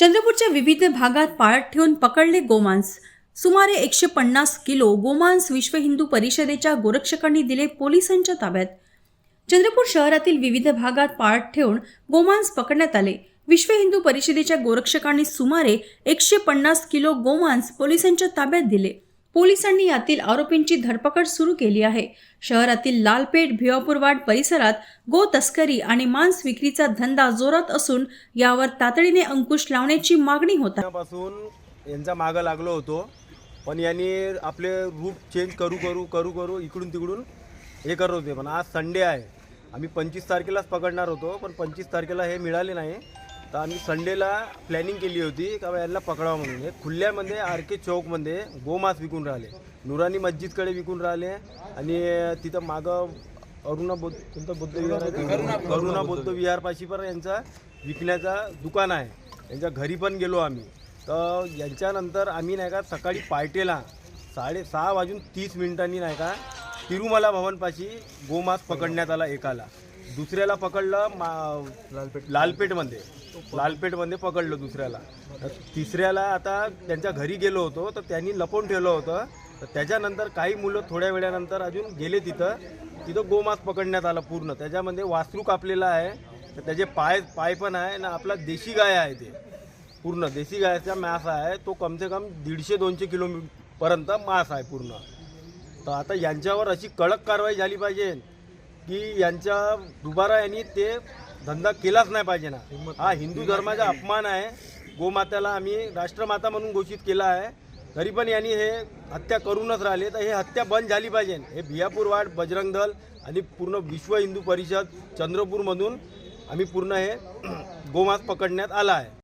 चंद्रपूरच्या विविध भागात पाळत ठेवून पकडले गोमांस. सुमारे एकशे पन्नास किलो गोमांस विश्व हिंदू परिषदेच्या गोरक्षकांनी दिले पोलिसांच्या ताब्यात. चंद्रपूर शहरातील विविध भागात पाळत ठेवून गोमांस पकडण्यात आले. विश्व हिंदू परिषदेच्या गोरक्षकांनी सुमारे एकशे पन्नास किलो गोमांस पोलिसांच्या ताब्यात दिले. पोलिसांनी यातील आरोपींची धरपकड सुरू केली आहे. शहरातील लालपेठ भिवापूरवाड परिसरात गो तस्करी आणि मांस विक्रीचा धंदा जोरात असून यावर तातडीने अंकुश लावण्याची मागणी होत पासून यांचा मागं लागलो होतो. पण यांनी आपले रूट चेंज करू करू करू करू इकडून तिकडून हे करत होते. पण आज संडे आहे. आम्ही पंचवीस तारखेलाच पकडणार होतो पण पंचवीस तारखेला हे मिळाले नाही. तर आम्ही संडेला प्लॅनिंग केली होती का यांना पकडावं म्हणून. हे खुल्ल्यामध्ये आर के चौकमध्ये गोमास विकून राहिले. नुरानी मस्जिदकडे विकून राहिले. आणि तिथं मागं अरुणा बुद्ध कोणतं बुद्ध विहार आहे? करुणा बुद्ध विहारपाशी पण यांचा विकण्याचा दुकान आहे. यांच्या घरी पण गेलो आम्ही. तर यांच्यानंतर आम्ही नाही का सकाळी पार्टेला साडे सहा वाजून तीस मिनिटांनी नाही का तिरुमला भवनपाशी गोमास पकडण्यात आला एकाला. दुसऱ्याला पकडलं मा लालपेठ लालपेठमध्ये लालपेठमध्ये पकडलं दुसऱ्याला. तर तिसऱ्याला आता त्यांच्या घरी गेलो होतो तर त्यांनी लपवून ठेवलं होतं. तर त्याच्यानंतर काही मुलं थोड्या वेळानंतर अजून गेले तिथं. तिथं गोमास पकडण्यात आला पूर्ण. त्याच्यामध्ये वासरू कापलेला आहे. तर त्याचे पाय पाय पण आहे ना आपला देशी गाय आहे ते. पूर्ण देशी गायचा मास आहे. तो कमसे कम दीडशे दोनशे किलोमीटरपर्यंत मास आहे पूर्ण. तर आता यांच्यावर अशी कडक कारवाई झाली पाहिजे की यांच्या दुबारा यांनी ते धंदा केलाच नाही पाहिजे ना. हा हिंदू धर्माचा अपमान आहे. गोमात्याला आम्ही राष्ट्रमाता म्हणून घोषित केला आहे. तरी पण यांनी हे हत्या करूनच राहिले. तर हे हत्या बंद झाली पाहिजे. हे भियापूरवाड बजरंग दल आणि पूर्ण विश्व हिंदू परिषद चंद्रपूरमधून आम्ही पूर्ण हे गोमास पकडण्यात आला आहे.